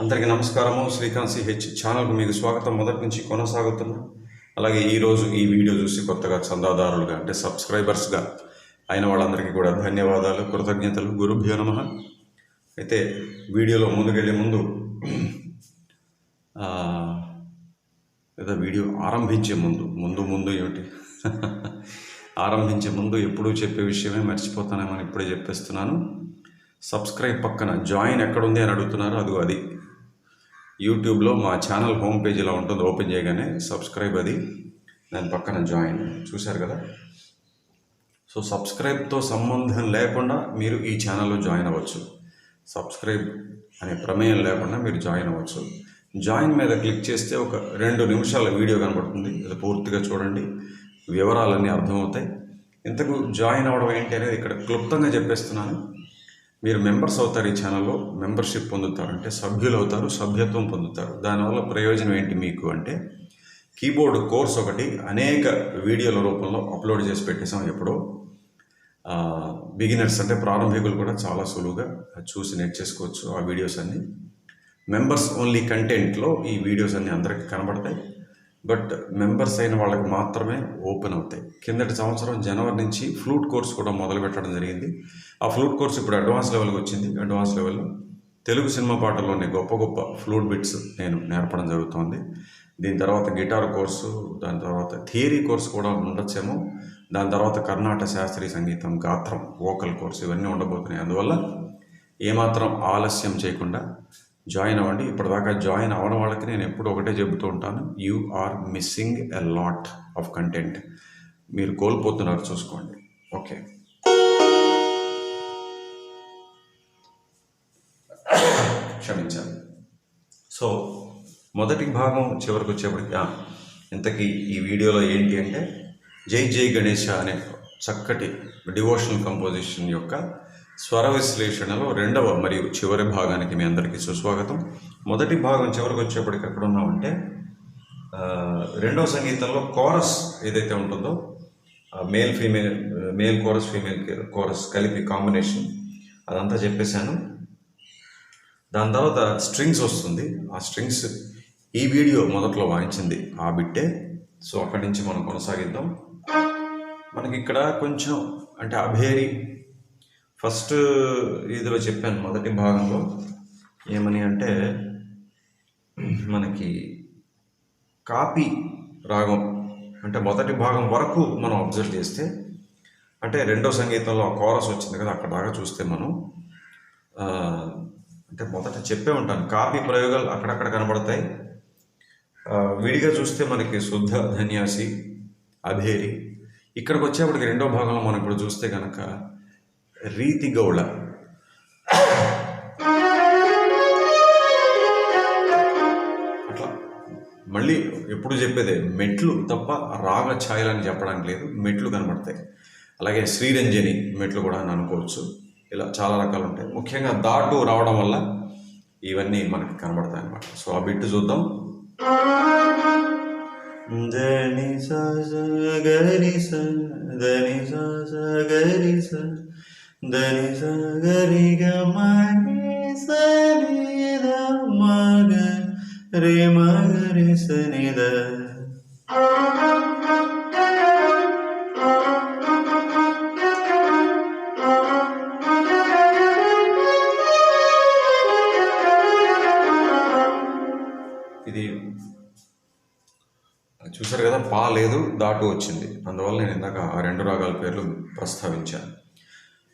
అందరికీ నమస్కారము. శ్రీకాంత్ సిహెచ్ ఛానల్కు మీకు స్వాగతం. మొదటి నుంచి కొనసాగుతున్నా. అలాగే ఈరోజు ఈ వీడియో చూసి కొత్తగా చందాదారులుగా అంటే సబ్స్క్రైబర్స్గా అయిన వాళ్ళందరికీ కూడా ధన్యవాదాలు కృతజ్ఞతలు. గురుభ్యో నమ. అయితే వీడియోలో ముందుకెళ్ళే ముందు లేదా వీడియో ఆరంభించే ముందు ముందు ముందు ఏమిటి? ఆరంభించే ముందు ఎప్పుడూ చెప్పే విషయమే మర్చిపోతానేమని ఇప్పుడే చెప్పేస్తున్నాను. సబ్స్క్రైబ్ పక్కన జాయిన్ ఎక్కడుంది అని అడుగుతున్నారు. అదిగో అది. యూట్యూబ్లో మా ఛానల్ హోమ్ పేజ్ ఇలా ఉంటుంది ఓపెన్ చేయగానే సబ్స్క్రైబ్ అది. దాని పక్కన జాయిన్. చూశారు కదా? సో సబ్స్క్రైబ్తో సంబంధం లేకుండా మీరు ఈ ఛానల్లో జాయిన్ అవ్వచ్చు. సబ్స్క్రైబ్ అనే ప్రమేయం లేకుండా మీరు జాయిన్ అవ్వచ్చు. జాయిన్ మీద క్లిక్ చేస్తే ఒక రెండు నిమిషాల వీడియో కనబడుతుంది. అది పూర్తిగా చూడండి. వివరాలన్నీ అర్థమవుతాయి. ఇంతకు జాయిన్ అవ్వడం ఏంటి అనేది ఇక్కడ క్లుప్తంగా చెప్పేస్తున్నాను. మీరు మెంబర్స్ అవుతారు ఈ ఛానల్లో మెంబర్షిప్ పొందుతారు. అంటే సభ్యులు అవుతారు సభ్యత్వం పొందుతారు. దానివల్ల ప్రయోజనం ఏంటి మీకు అంటే కీబోర్డ్ కోర్స్ ఒకటి అనేక వీడియోల రూపంలో అప్లోడ్ చేసి పెట్టేసాం ఎప్పుడో. బిగినర్స్ అంటే ప్రారంభికులు కూడా చాలా సులువుగా చూసి నేర్చేసుకోవచ్చు ఆ వీడియోస్ అన్నీ. మెంబర్స్ ఓన్లీ కంటెంట్లో ఈ వీడియోస్ అన్ని అందరికీ కనబడతాయి. బట్ మెంబర్స్ అయిన వాళ్ళకి మాత్రమే ఓపెన్ అవుతాయి. కిందటి సంవత్సరం జనవరి నుంచి ఫ్లూట్ కోర్స్ కూడా మొదలు పెట్టడం జరిగింది. ఆ ఫ్లూట్ కోర్స్ ఇప్పుడు అడ్వాన్స్ లెవెల్కి వచ్చింది. అడ్వాన్స్ లెవెల్లో తెలుగు సినిమా పాటల్లోనే గొప్ప గొప్ప ఫ్లూట్ బిట్స్ నేను నేర్పడం జరుగుతోంది. దీని తర్వాత గిటార్ కోర్సు దాని తర్వాత థియరీ కోర్సు కూడా ఉండొచ్చేమో. దాని తర్వాత కర్ణాటక శాస్త్రీయ సంగీతం గాత్రం వోకల్ కోర్సు ఇవన్నీ ఉండబోతున్నాయి. అందువల్ల ఏమాత్రం ఆలస్యం చేయకుండా జాయిన్ అవ్వండి. ఇప్పటిదాకా జాయిన్ అవ్వడం వాళ్ళకి నేను ఎప్పుడు ఒకటే చెబుతూ ఉంటాను. You are missing a lot of content. మీరు కోల్పోతున్నారు చూసుకోండి. ఓకే. క్షమించాలి. సో మొదటి భాగం చివరికి వచ్చేప్పటికి ఆ, ఇంతకీ ఈ వీడియోలో ఏంటి అంటే జై జై గణేష అనే చక్కటి డివోషనల్ కంపోజిషన్ యొక్క స్వర విశ్లేషణలో రెండవ మరియు చివరి భాగానికి మీ అందరికీ సుస్వాగతం. మొదటి భాగం చివరికి వచ్చేప్పటికి ఎక్కడ ఉన్నామంటే రెండవ సంగీతంలో కోరస్ ఏదైతే ఉంటుందో male female male chorus female chorus కలిపి కాంబినేషన్ అదంతా చెప్పేశాను. దాని తర్వాత స్ట్రింగ్స్ వస్తుంది. ఆ స్ట్రింగ్స్ ఈ వీడియో మొదట్లో వాయించింది ఆ బిట్టే. సో అక్కడి నుంచి మనం కొనసాగిద్దాం. మనకి ఇక్కడ కొంచెం అంటే అభేరి ఫస్ట్ ఇదిలో చెప్పాను మొదటి భాగంలో ఏమని అంటే మనకి కాపీ రాగం అంటే మొదటి భాగం వరకు మనం అబ్జర్వ్ చేస్తే అంటే రెండో సంగీతంలో ఆ కోరస్ వచ్చింది కదా అక్కడ దాకా చూస్తే మనం అంటే మొదట చెప్పే ఉంటాను. కాపీ ప్రయోగాలు అక్కడక్కడ కనబడతాయి. విడిగా చూస్తే మనకి శుద్ధ ధన్యాసి అభేరి ఇక్కడికి వచ్చేప్పటికి రెండో భాగంలో మనం ఇప్పుడు చూస్తే కనుక రీతి గౌళ అట్లా మళ్ళీ ఎప్పుడు చెప్పేదే మెట్లు తప్ప రాగ ఛాయలని చెప్పడానికి లేదు మెట్లు కనబడతాయి అలాగే శ్రీరంజని మెట్లు కూడా అని అనుకోవచ్చు ఇలా చాలా రకాలు ఉంటాయి ముఖ్యంగా దాటు రావడం వల్ల ఇవన్నీ మనకి కనబడతాయి అన్నమాట సో ఆ బిట్టు చూద్దాం దని స స గరి స దని స స గరి స దని సగరి గ మ ద మ రే మ గ ద ఇది చూసారు కదా పా లేదు దాటు వచ్చింది. అందువల్ల నేను ఇందాక ఆ రెండు రాగాల పేర్లు ప్రస్తావించాను.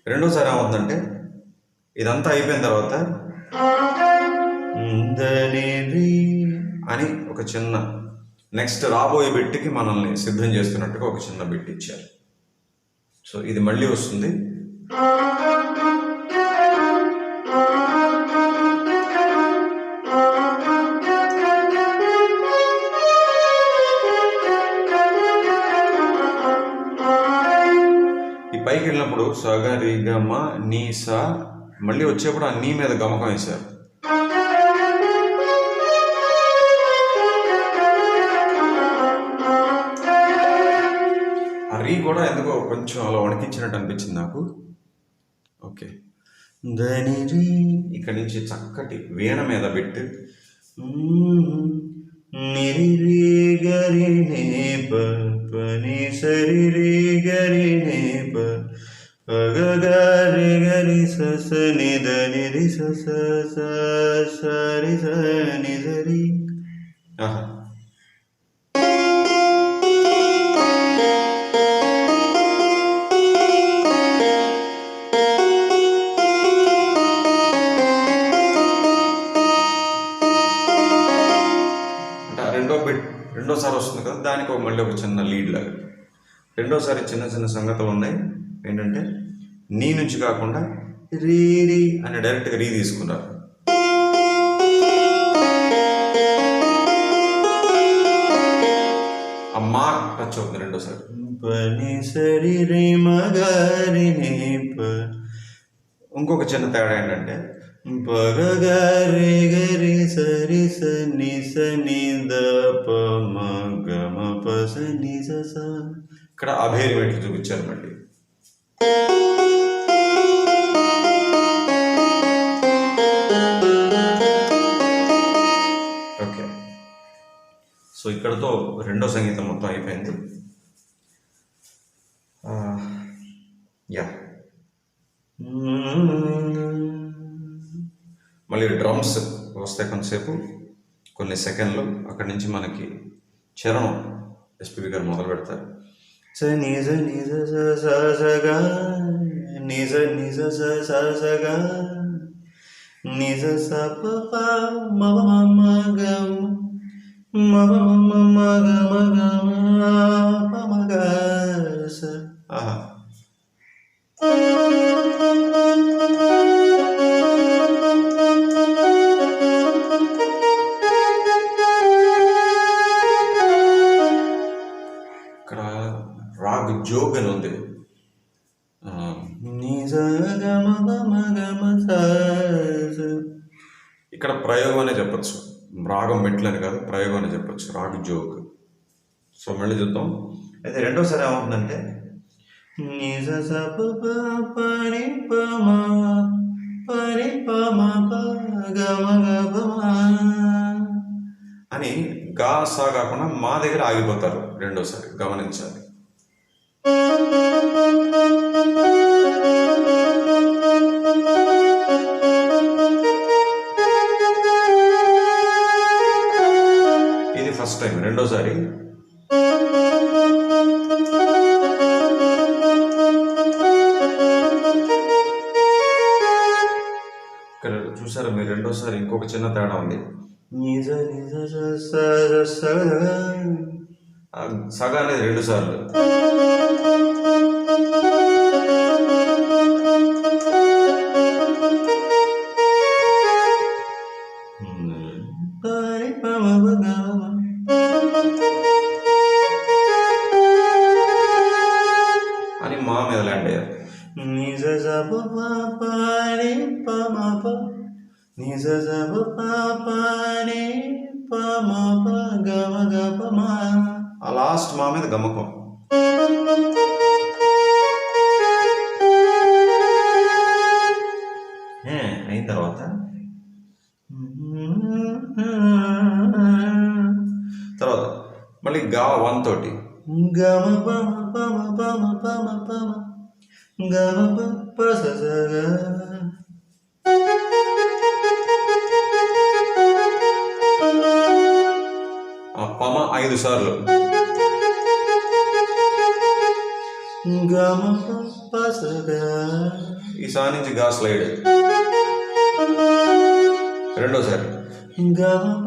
రెండోసారి ఏమవుతుందంటే ఇదంతా అయిపోయిన తర్వాత అని ఒక చిన్న నెక్స్ట్ రాబోయే బిట్కి మనల్ని సిద్ధం చేస్తున్నట్టుగా ఒక చిన్న బిట్ ఇచ్చారు. సో ఇది మళ్ళీ వస్తుంది. సగ రి నీ స. మళ్ళీ వచ్చేప్పుడు ఆ నీ మీద గమకం వేశారు. ఆ రీ కూడా ఎందుకో కొంచెం అలా వణికించినట్టు అనిపించింది నాకు. ఓకే. దని రీ. ఇక్కడి నుంచి చక్కటి వీణ మీద పెట్టి. నిరి గరి నే పని సరి రి గరి నే ప పగ గరి గరి స స ని ద ని రి స స స సరి స ని సరి ఆహా అంటే ఆ రెండో బిట్ రెండోసారి వస్తుంది కదా దానికి ఒక మళ్ళీ ఒక చిన్న లీడ్ లాగా రెండోసారి చిన్న చిన్న సంగతులు ఉన్నాయి ఏంటంటే నీ నుంచి కాకుండా రీ రీ అని డైరెక్ట్గా రీ తీసుకున్నారు. ఆ మా టచ్ అవుతుంది రెండోసారి. పని సరి రే మగారి ఇంకొక చిన్న తేడా ఏంటంటే పగ గరి సరి స ని స ని ద ప మ గ మ ప స ని స ఇక్కడ అభేరి మెట్లు చూపించారు మళ్ళీ. సో ఇక్కడతో రెండో సంగీతం మొత్తం అయిపోయింది. యా. మళ్ళీ డ్రమ్స్ వస్తాయి కొంతసేపు కొన్ని సెకండ్లు. అక్కడి నుంచి మనకి చరణం ఎస్పీబి గారు మొదలు పెడతారు. నిజ నిజ సగా నిజ నిజ సగా నిజ సప ప ఆహా ఇక్కడ రాగ్ జోగ్ అని ఉంది. ఇక్కడ ప్రయోగం అనే చెప్పచ్చు రాగం మెట్లు అని కాదు ప్రయోగం అని చెప్పచ్చు. రాగ్ జోగ్ సో మళ్ళీ చూద్దాం. అయితే రెండోసారి ఏమవుతుందంటే నిజ స ప ప పరి ప మ పరి ప మ ప గ మ గ ప మ అని గా సా కాకుండా మా దగ్గర ఆగిపోతారు రెండోసారి. గమనించాలి. రెండోసారి. ఇక్కడ చూసారా మీరు? రెండోసారి ఇంకొక చిన్న తేడా ఉంది. నిజ నిజ సగ అనేది రెండు సార్లు. ఆ లాస్ట్ మా మీద గమకం. అయిన తర్వాత? తర్వాత మళ్ళీ గా వన్ తోటి గమ పమ పమ పమ పమ పమ గమ పస ప స స గ. ఆ పమ ఐదు సార్లు. ఈ సా నుంచి గా స్లైడ్. రెండోసారి. గమ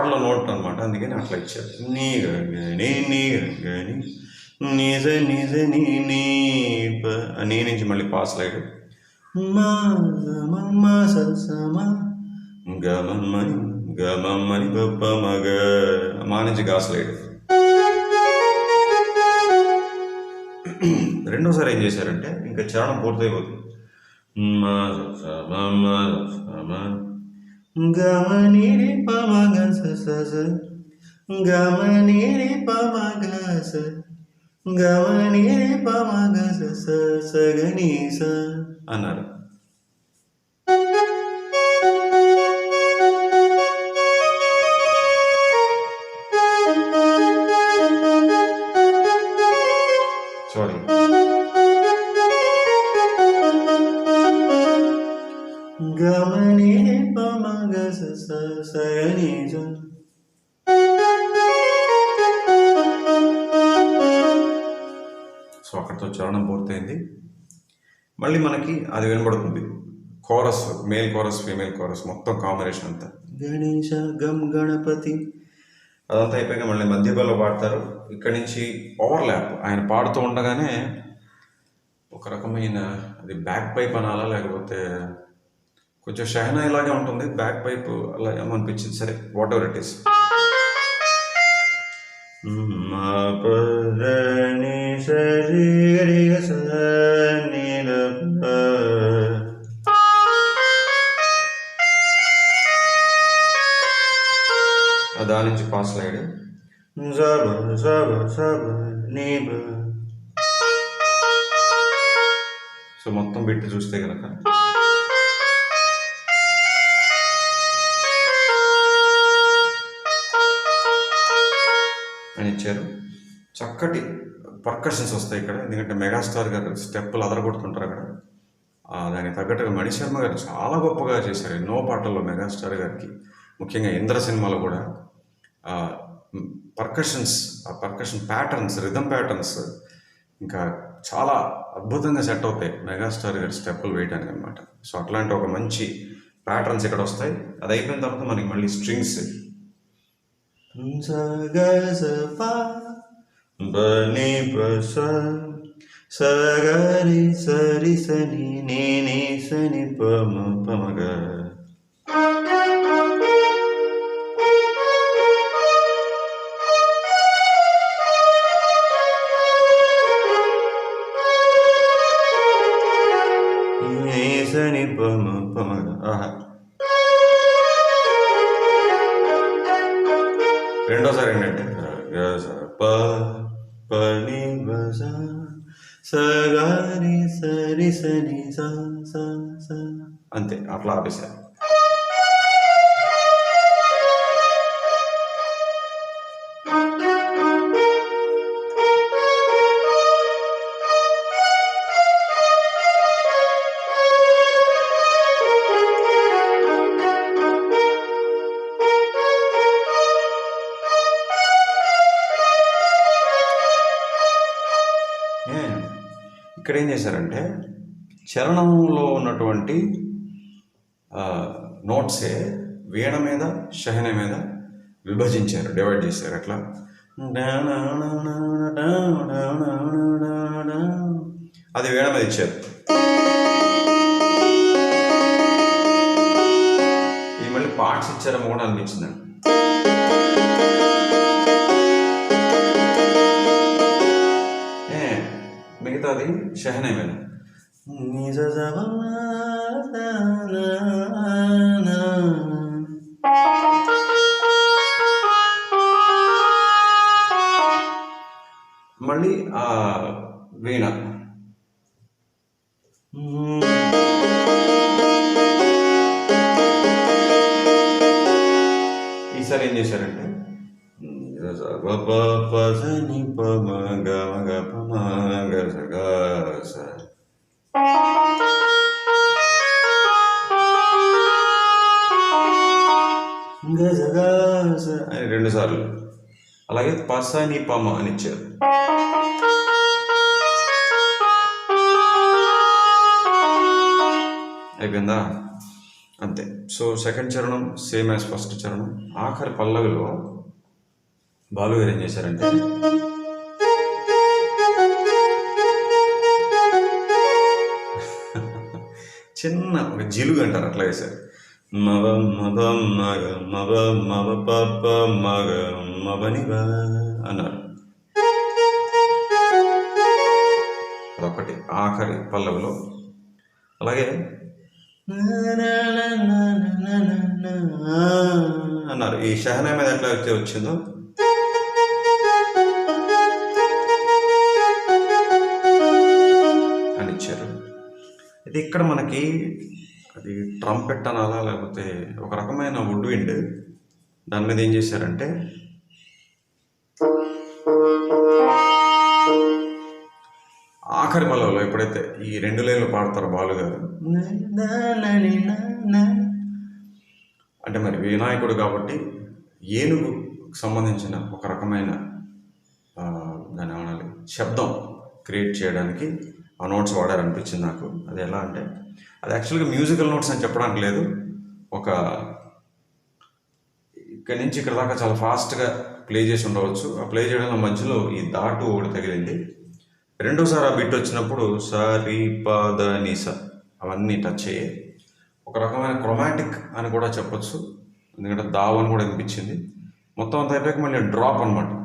అతను నోట్ అనమాట అందుకని అట్లా ఇచ్చారు. నీగని నీగని నిజ నిజ నీ నీ నీ నుంచి మళ్ళీ పాస్ లైడ్ మా గమమ్మని గమమ్మని గొప్ప మగ మా. నుంచి గాస్ స్లైడ్. రెండోసారి ఏం చేశారంటే ఇంకా చరణం పూర్తయిపోతుంది. మా. గమనిరి పమగ సస గమనిరి పమగ స గమనిరి పమగ స గమని స అన్నారు సో అక్కడితో చరణం పూర్తయింది. మళ్ళీ మనకి అది వినబడుతుంది. Chorus male chorus female chorus మొత్తం కాంబినేషన్ అంతా. గణేష గమ్ గణపతి. అదంతా అయిపోయాక మళ్ళీ మధ్యలో పాడతారు. ఇక్కడి నుంచి ఓవర్లాప్. ఆయన పాడుతూ ఉండగానే ఒక రకమైన అది బ్యాక్ పైప్ అనాలా లేకపోతే కొంచెం షహనా ఇలాగే ఉంటుంది. బ్యాక్ పైప్ అలా ఏమనిపించింది? సరే వాట్ ఎవర్ ఇట్ ఈస్ మా స దాని నుంచి పాస్ లైడ్ జబ జబ జబ నీబ సో మొత్తం పెట్టి చూస్తే కనుక అని ఇచ్చారు. చక్కటి పర్కషన్స్ వస్తాయి ఇక్కడ. ఎందుకంటే మెగాస్టార్ గారు స్టెప్పులు అదరగొడుతుంటారు అక్కడ. దానికి తగ్గట్టుగా మణిశర్మ గారు చాలా గొప్పగా చేశారు ఎన్నో పాటల్లో మెగాస్టార్ గారికి. ముఖ్యంగా ఇంద్ర సినిమాలో కూడా. పర్కషన్స్ ఆ పర్కషన్ ప్యాటర్న్స్ రిథమ్ ప్యాటర్న్స్ ఇంకా చాలా అద్భుతంగా సెట్ అవుతాయి మెగాస్టార్ గారి స్టెప్పులు వేయడానికి అనమాట సో అట్లాంటి ఒక మంచి ప్యాటర్న్స్ ఇక్కడ వస్తాయి. అది అయిపోయిన తర్వాత మనకి మళ్ళీ స్ట్రింగ్స్. బని పస సగరి సరి సని నీ సని పమ పమగ నీ సని పమ అట్లా ఆపేశారు. ఇక్కడ ఏం చేశారంటే చరణంలో ఉన్నటువంటి నోట్సే వీణ మీద షహన మీద విభజించారు డివైడ్ చేశారు అట్లా. అది వీణ మీద ఇచ్చారు. ఇది మళ్ళీ పార్ట్స్ ఇచ్చారేమో కూడా అనిపించిందండి మిగతాది షహనే మీద. నిజ మళ్ళీ ఆ వీణ. ఈసారి ఏం చేశారంటే? నిజ స ప ప ప స ని ప మ గ మ గ ప మ గ స గ స స అని రెండు సార్లు. అలాగే పస ని పామ అని ఇచ్చారు. అయిపోయిందా? అంతే. సో సెకండ్ చరణం సేమ్ యాజ్ ఫస్ట్ చరణం. ఆఖరి పల్లవిలో బాలు గారు ఏం చేశారంటే చిన్న ఒక జిలుగు అంటారు అట్లా వేశారు మవ మవ మగ మవ మవ పప మగ మవని అన్నారు. అదొకటి ఆఖరి పల్లవిలో. అలాగే అన్నారు. ఈ షహనా మీద ఎట్లా అయితే వచ్చిందో? అని ఇచ్చారు. ఇది ఇక్కడ మనకి అది ట్రంపెట్ అనాలా లేకపోతే ఒక రకమైన వుడ్ విండ్ దాని మీద ఏం చేశారంటే ఆఖరి మలలో ఎప్పుడైతే ఈ రెండు లైన్లు పాడతారో బాలు గారు అంటే మరి వినాయకుడు కాబట్టి ఏనుగు సంబంధించిన ఒక రకమైన దాని ఏమనాలి శబ్దం క్రియేట్ చేయడానికి ఆ నోట్స్ వాడారనిపించింది నాకు. అది ఎలా అంటే అది యాక్చువల్గా మ్యూజికల్ నోట్స్ అని చెప్పడానికి లేదు. ఒక ఇక్కడి నుంచి ఇక్కడ దాకా చాలా ఫాస్ట్గా ప్లే చేసి ఉండవచ్చు. ఆ ప్లే చేయడంలో మధ్యలో ఈ దాటు ఒకటి తగిలింది. రెండోసారి ఆ బిట్ వచ్చినప్పుడు స ప అవన్నీ టచ్ అయ్యాయి ఒక రకమైన క్రొమాటిక్ అని కూడా చెప్పొచ్చు. ఎందుకంటే దావ్ అని కూడా అనిపించింది మొత్తం అంత అయిపోయాక మళ్ళీ డ్రాప్ అనమాట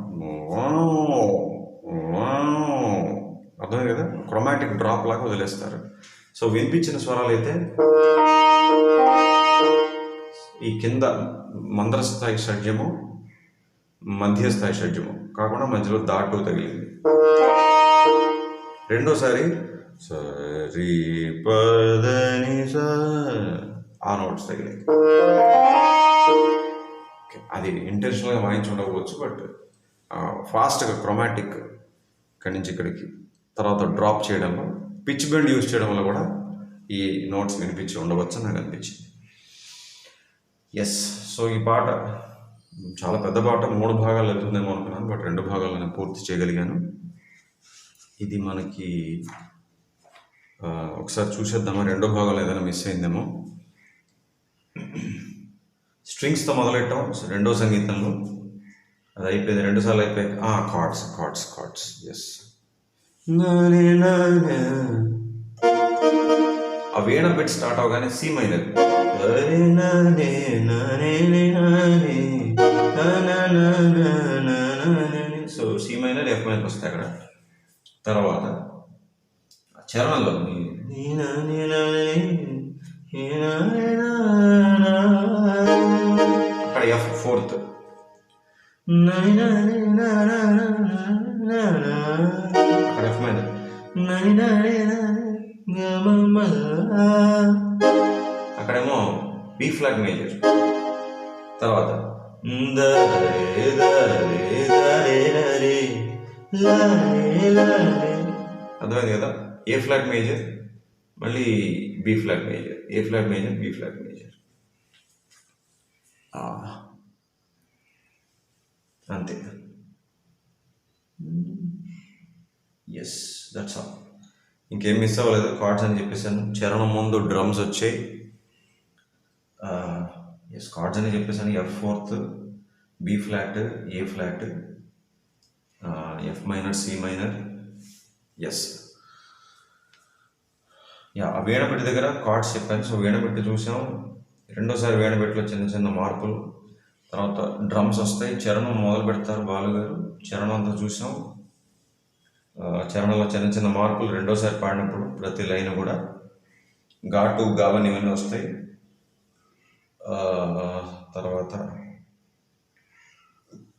అర్థమైంది కదా? క్రొమాటిక్ డ్రాప్ లాగా వదిలేస్తారు. సో వినిపించిన స్వరాలు అయితే ఈ కింద మందర స్థాయి షడ్జము మధ్య స్థాయి షడ్జము కాకుండా మధ్యలో దాటు తగిలింది. రెండోసారి సరి పదని ఆ నోట్స్ తగిలాయి అది ఇంటెన్షనల్గా వాయించి ఉండకపోవచ్చు బట్ ఫాస్ట్గా క్రొమాటిక్ ఇక్కడి నుంచి ఇక్కడికి తర్వాత డ్రాప్ చేయడంలో పిచ్ బెండ్ యూజ్ చేయడం వల్ల కూడా ఈ నోట్స్ వినిపించి ఉండవచ్చు నాకు అనిపించింది. ఎస్ సో ఈ పాట చాలా పెద్ద పాట మూడు భాగాలు వెళ్తుందేమో అనుకున్నాను బట్ రెండు భాగాలు నేను పూర్తి చేయగలిగాను. ఇది మనకి ఒకసారి చూసేద్దామా రెండో భాగంలో ఏదైనా మిస్ అయిందేమో. స్ట్రింగ్స్తో మొదలెట్టాం రెండో సంగీతంలో. అది అయిపోయింది రెండు సార్లు అయిపోయాయి. కార్డ్స్ కార్డ్స్ కార్డ్స్ ఎస్ ఆ వీణ బిట్ స్టార్ట్ అవగానే C minor. So C minor F minor వస్తాయి అక్కడ. తర్వాత చరణంలో అక్కడ ఎఫ్ ఫోర్త్. అక్కడ ఎఫ్ మైనర్ అక్కడేమో బి ఫ్లాగ్ మేజర్ తర్వాత అర్థమైంది కదా ఏ ఫ్లాగ్ మేజర్ మళ్ళీ B flat major A flat major B flat major అంతే ఎస్ దట్స్ ఆల్ ఇంకేం మిస్ అవ్వలేదు. కార్డ్స్ అని చెప్పేసాను చరణం ముందు డ్రమ్స్ వచ్చాయి. ఎస్ కార్డ్స్ అని చెప్పేసాను F fourth B flat A flat F minor C minor yes yeah ఆ వీణపెట్టి దగ్గర కార్డ్స్ చెప్పాను. సో వీణపెట్టి చూసాం. రెండోసారి వీణపెట్టిలో చిన్న చిన్న మార్పులు. తర్వాత డ్రమ్స్ వస్తాయి. చరణం మొదలు పెడతారు బాలుగారు. చరణం అంతా చూసాం. చరణంలో చిన్న చిన్న మార్పులు రెండోసారి పాడినప్పుడు ప్రతి లైన్ కూడా ఘాటు గావని ఇవన్నీ వస్తాయి. తర్వాత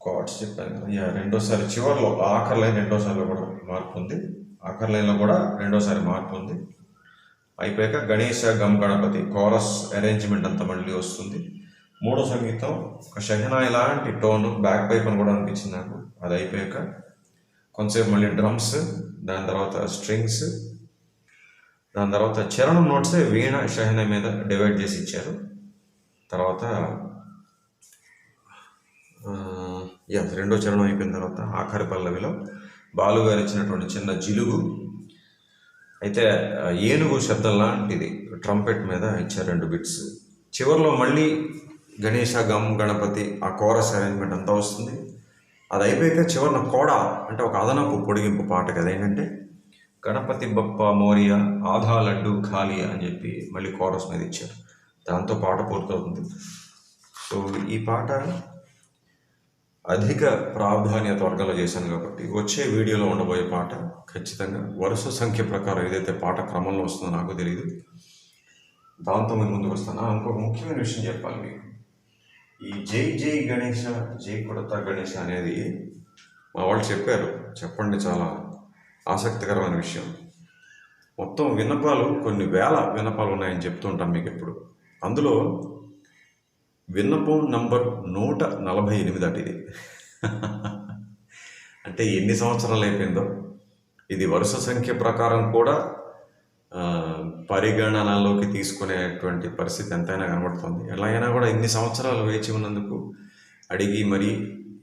కార్డ్స్ చెప్పాను కదా. యా రెండోసారి చివరిలో ఆఖరి లైన్ రెండోసారిలో కూడా మార్పు ఉంది. ఆఖరి లైన్లో కూడా రెండోసారి మార్పు ఉంది. అయిపోయాక గణేష గమ్ గణపతి కోరస్ అరేంజ్మెంట్ అంతా మళ్ళీ వస్తుంది. మూడో సంగీతం ఒక షహనా ఇలాంటి టోన్ బ్యాక్ పైప్ అని కూడా అనిపించింది నాకు. అది అయిపోయాక కొంతసేపు మళ్ళీ డ్రమ్స్ దాని తర్వాత స్ట్రింగ్స్ దాని తర్వాత చరణం నోట్సే వీణ షహనా మీద డివైడ్ చేసి ఇచ్చారు. తర్వాత ఆ, యా రెండో చరణం అయిపోయిన తర్వాత ఆఖరి పల్లవిలో బాలు గారు ఇచ్చినటువంటి చిన్న జిలుగు. అయితే ఏనుగు శబ్దం లాంటిది ట్రంపెట్ మీద ఇచ్చారు రెండు బిట్స్ చివరిలో మళ్ళీ గణేష గమ్ గణపతి ఆ కోరస్ అరేంజ్మెంట్ అంతా వస్తుంది. అది అయిపోయాక చివరిన కోడ అంటే ఒక అదనపు పొడిగింపు పాట కదా ఏంటంటే గణపతి బప్ప మోరియ ఆధా లడ్డు ఖాళీ అని చెప్పి మళ్ళీ కోరస్ మీద ఇచ్చారు. దాంతో పాట పూర్తవుతుంది. సో ఈ పాట అధిక ప్రాధాన్యత వర్గంలో చేశాను కాబట్టి వచ్చే వీడియోలో ఉండబోయే పాట ఖచ్చితంగా వరుస సంఖ్య ప్రకారం ఏదైతే పాట క్రమంలో వస్తుందో నాకు తెలియదు దాంతో మేము ముందుకు వస్తాను. ఇంకొక ముఖ్యమైన విషయం చెప్పాలి మీకు. ఈ జై జై గణేష జై కొడతా గణేష అనేది మా వాళ్ళు చెప్పారు. చెప్పండి చాలా ఆసక్తికరమైన విషయం. మొత్తం విన్నపాలు కొన్ని వేల విన్నపాలు ఉన్నాయని చెప్తుంటాం మీకు ఎప్పుడు అందులో విన్నపం నంబర్ నూట నలభై ఎనిమిది అట ఇది. అంటే ఎన్ని సంవత్సరాలు అయిపోయిందో? ఇది వరుస సంఖ్య ప్రకారం కూడా పరిగణనలోకి తీసుకునేటువంటి పరిస్థితి ఎంతైనా కనబడుతుంది. ఎలా అయినా కూడా ఇన్ని సంవత్సరాలు వేచి ఉన్నందుకు అడిగి మరీ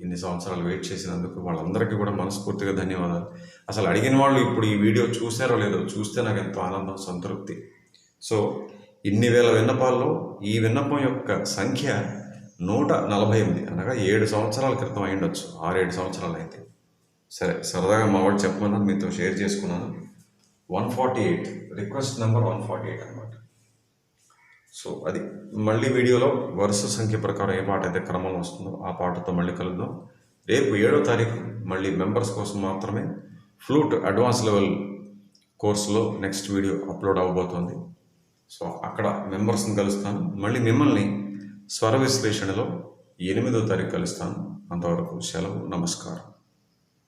ఇన్ని సంవత్సరాలు వెయిట్ చేసినందుకు వాళ్ళందరికీ కూడా మనస్ఫూర్తిగా ధన్యవాదాలు. అసలు అడిగిన వాళ్ళు ఇప్పుడు ఈ వీడియో చూసారో లేదో చూస్తే నాకు ఎంతో ఆనందం సంతృప్తి. సో ఇన్ని వేల విన్నపాల్లో ఈ విన్నపం యొక్క సంఖ్య నూట నలభై ఎనిమిది. అనగా ఏడు సంవత్సరాల క్రితం అయి ఉండొచ్చు ఆరేడు సంవత్సరాలు అయితే. సరే సరదాగా మా వాడు చెప్పమన్నాను మీతో షేర్ చేసుకున్నాను. One forty eight request number one forty eight అనమాట సో అది మళ్ళీ వీడియోలో వరుస సంఖ్య ప్రకారం ఏ పాట అయితే క్రమంలో వస్తుందో ఆ పాటతో మళ్ళీ కలుద్దాం. రేపు ఏడో తారీఖు మళ్ళీ మెంబర్స్ కోసం మాత్రమే ఫ్లూట్ అడ్వాన్స్ లెవెల్ కోర్సులో నెక్స్ట్ వీడియో అప్లోడ్ అవ్వబోతోంది సో అక్కడ మెంబర్స్ని కలుస్తాను. మళ్ళీ మిమ్మల్ని స్వర విశ్లేషణలో ఎనిమిదో తారీఖు కలుస్తాను. అంతవరకు సెలవు నమస్కారం.